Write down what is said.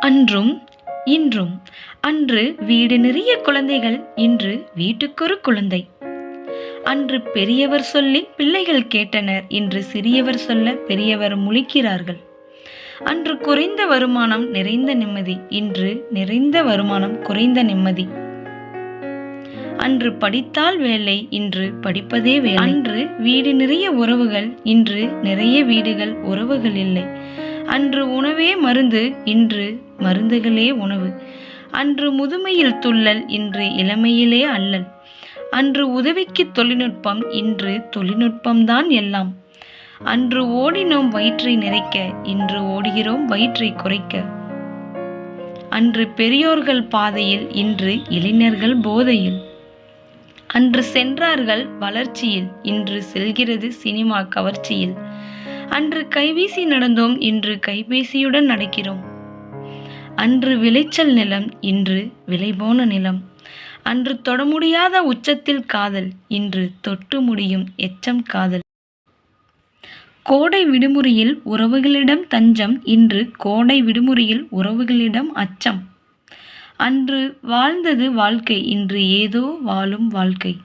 அன்றும் இன்றும். அன்று வீடு நிறைய குழந்தைகள் இன்று வீட்டுக்கொரு குழந்தை. அன்று பெரியவர் சொல்லி பிள்ளைகள் கேட்டனர் இன்று சிறியவர் சொல்ல பெரியவர் முழிக்கிறார்கள். அன்று குறைந்த வருமானம் நிறைந்த நிம்மதி இன்று நிறைந்த வருமானம் குறைந்த நிம்மதி. அன்று படித்தால் வேலை இன்று படிப்பதே வேலை. அன்று வீடு நிறைய உறவுகள் இன்று நிறைய வீடுகள் உறவுகள் இல்லை. அன்று உணவே மருந்து இன்று மருந்துகளே உணவு. அன்று முதுமையில் துள்ளல் இன்று இளமையிலே அல்லல். அன்று உதவிக்கு தொழில்நுட்பம் இன்று தொழில்நுட்பம்தான் எல்லாம். அன்று ஓடினோம் வயிற்றை நிறைக்க இன்று ஓடுகிறோம் வயிற்றை குறைக்க. அன்று பெரியோர்கள் பாதையில் இன்று இளைஞர்கள் போதையில். அன்று சென்றார்கள் வளர்ச்சியில் இன்று செல்கிறது சினிமா கவர்ச்சியில். அன்று கைவீசி நடந்தோம் இன்று கைபேசியுடன் நடக்கிறோம். அன்று விளைச்சல் நிலம் இன்று விளைபோன நிலம். அன்று தொட முடியாத உச்சத்தில் காதல் இன்று தொட்டு முடியும் எச்சம் காதல். கோடை விடுமுறையில் உறவுகளிடம் தஞ்சம் இன்று கோடை விடுமுறையில் உறவுகளிடம் அச்சம். அன்று வாழ்ந்தது வாழ்க்கை இன்று ஏதோ வாழும் வாழ்க்கை.